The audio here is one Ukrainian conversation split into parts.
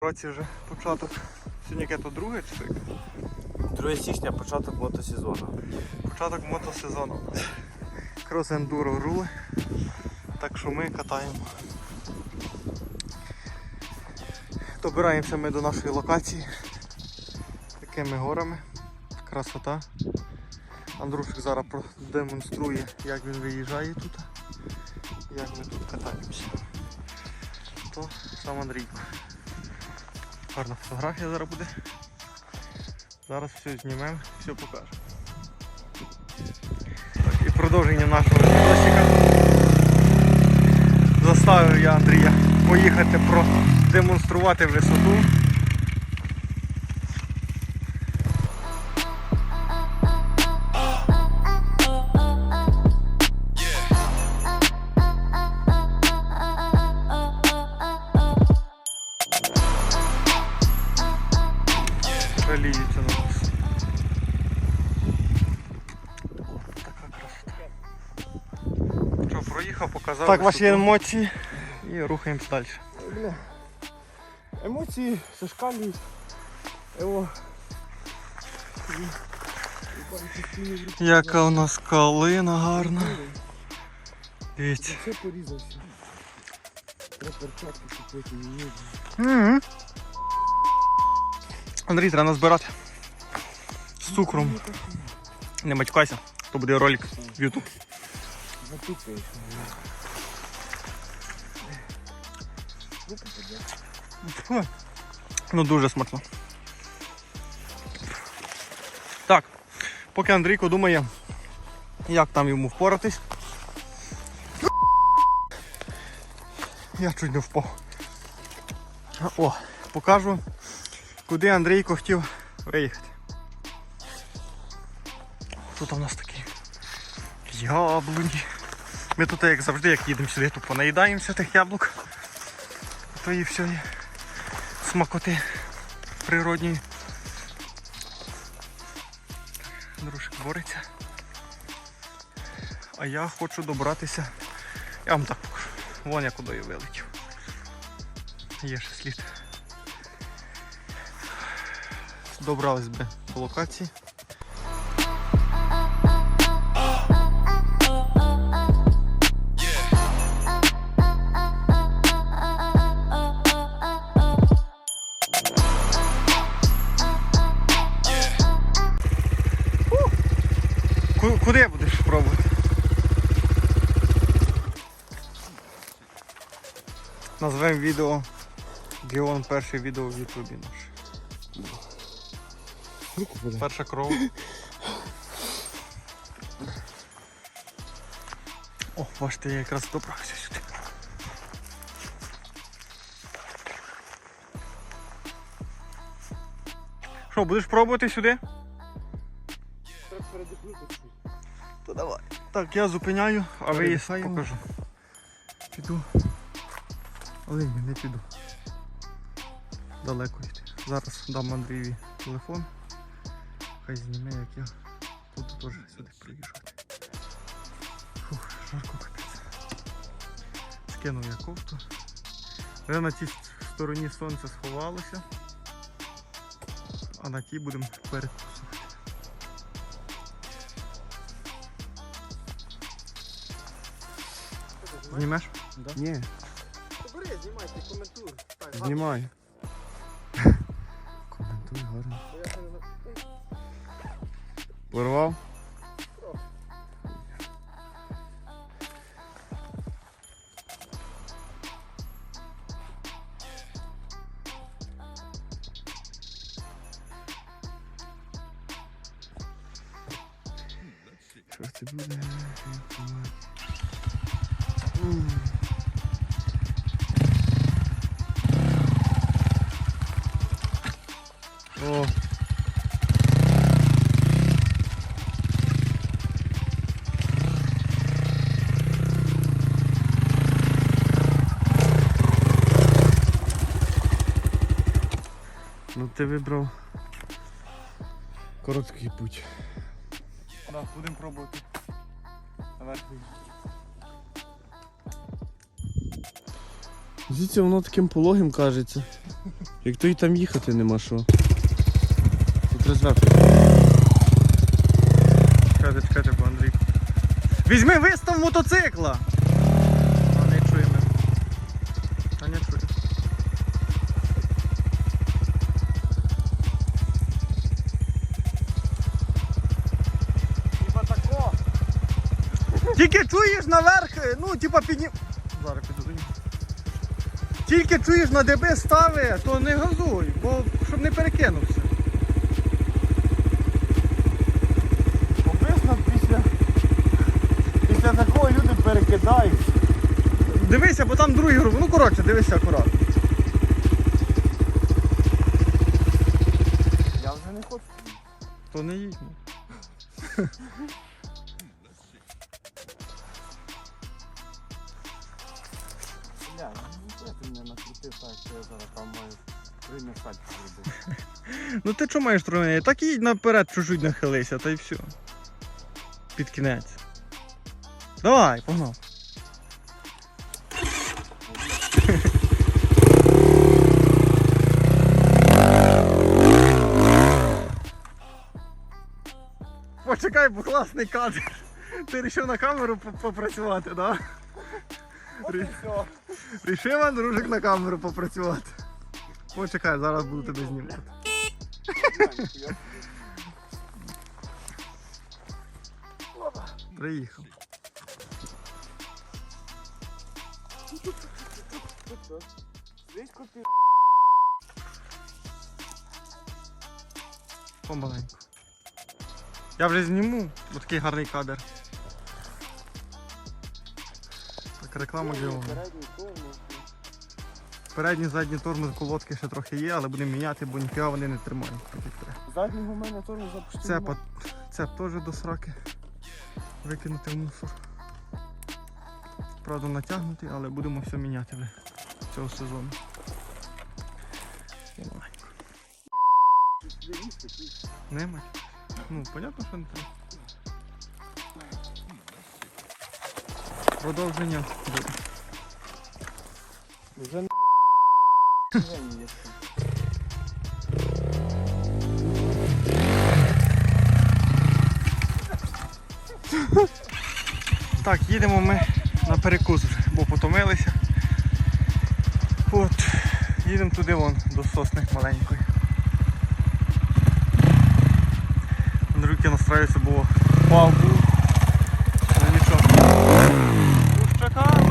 році вже початок. Сьогодні яке то друге чи яке? 2 січня початок мотосезону. Початок мотосезону. Крос ендуро рули. Так що ми катаємо. Добираємося ми до нашої локації. Такими горами. Красота. Андрушик зараз продемонструє, як він виїжджає тут. Як ми тут катаємося. То сам Андрійко. Гарна фотографія зараз буде. Зараз все знімемо, все покажемо. І продовження нашого відосика. Заставив я Андрія поїхати продемонструвати висоту. Показав. Так, ваші емоції і рухаємось далі. Бля. Емоції зашкалюють. Яка у нас калина гарна. Дивіться. Все порізався. Треба перчатки купити, Мгм. Андрій, треба назбирати. З цукром. Не матюкайся, то буде ролик в YouTube. Запікаєш. Ну дуже смачно. Так, поки Андрійко думає, як там йому впоратись. Я чуть не впав. О, покажу, куди Андрійко хотів виїхати. Тут у нас такі яблуні. Ми тут, як завжди, як їдемо сюди, то понаїдаємося тих яблук. То і все є смакоти природні. Дружик бореться. А я хочу добратися. Я вам так покажу. Вон я куди я вилетів. Є ще слід. Добрались би до локації. Куди будеш пробувати? Назвемо відео Геон перше відео в Ютубі наш. Руку буде. Перша кров. О, бачите, я якраз добрався сюди. Що, будеш пробувати сюди? Треба передихнути. То давай. Так, я зупиняю, а ви її покажу. Піду. Але ні, не піду. Далеко йти. Зараз дам Андрієві телефон. Хай зніме, як я буду теж сюди приїжджати. Фух, жарко капець. Скинув я кофту. Вже на тій стороні сонце сховалося. А на тій будемо перекусувати. Знімеш? Ні, Бери, знімайте, коментуй. знімай. Коментуй гарно. Порвав? Що це буде? Ну ти вибрав короткий путь. Да, будемо пробувати. Наверх Звідси воно таким пологим кажеться. Як то і там їхати нема що. Тут розвати. Чекайте, чекайте, бо Андрій. Візьми вистав мотоцикла! А не чуємо. А не чує. Хіба тако? Тільки чуєш наверх, е, ну, типа піднім. Зараз піду. Тільки чуєш на ДБ стави, то не газуй, бо щоб не перекинувся. Обично після. Після такого люди перекидають. Дивися, бо там другий груп. Ну коротше, дивися акуратно. Ну ти що маєш троне? Так їдь наперед, чуть-чуть нахилися, та й все. Під кінець. Давай, погнав. Почекай, бо класний кадр. Ти вирішив на камеру попрацювати, так? Да? Рі- Рішив Андружик на камеру попрацювати. Почекай, зараз буду тебе знімати. Приїхав. Помаленьку. Я вже зніму, бо такий гарний кадр. Так, реклама Геона. Передній, задній тормоз колодки ще трохи є, але будемо міняти, бо ніфіга вони не тримають. Заднього у мене тормоз запустив. Цепа, цеп теж до сраки. Викинути в мусор. Правда натягнутий, але будемо все міняти вже цього сезону. Нема? Ну, понятно, що не треба. Продовження буде. Вже. Так, їдемо ми на перекус бо потомилися. От, їдемо туди вон, до сосни маленької. Андрюки настраюється, було впав був. Ну нічого. Чекали.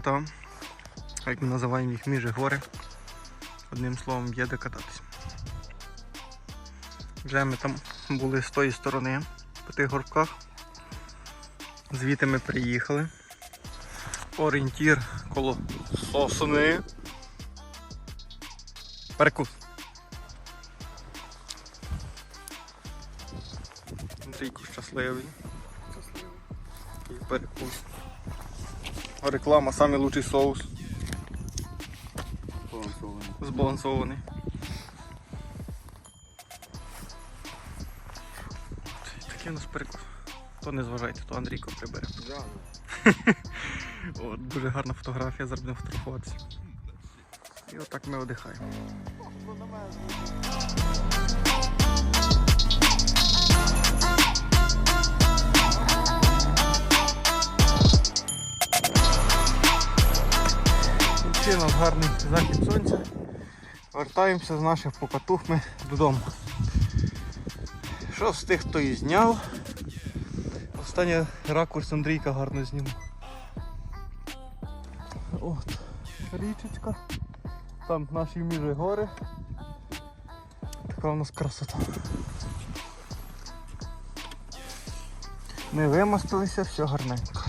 Красота. Як ми називаємо їх між гори. Одним словом, є де кататись. Вже ми там були з тої сторони, по тих горбках. Звідти ми приїхали. Орієнтір коло сосни. Перекус. Андрійко щасливий. І перекус. Реклама, лучший соус. Балансований. збалансований. Такий у нас перекус. То не зважайте, то Андрійко прибере. О, дуже гарна фотографія, зараз будемо фотографуватися. І отак ми одихаємо. У нас гарний захід сонця. Вертаємося з наших покатух ми додому. Що тих, хто і зняв? Останній ракурс Андрійка гарно зніму. От, річечка. Там наші міжі гори. Така у нас красота. Ми вимостилися, все гарненько.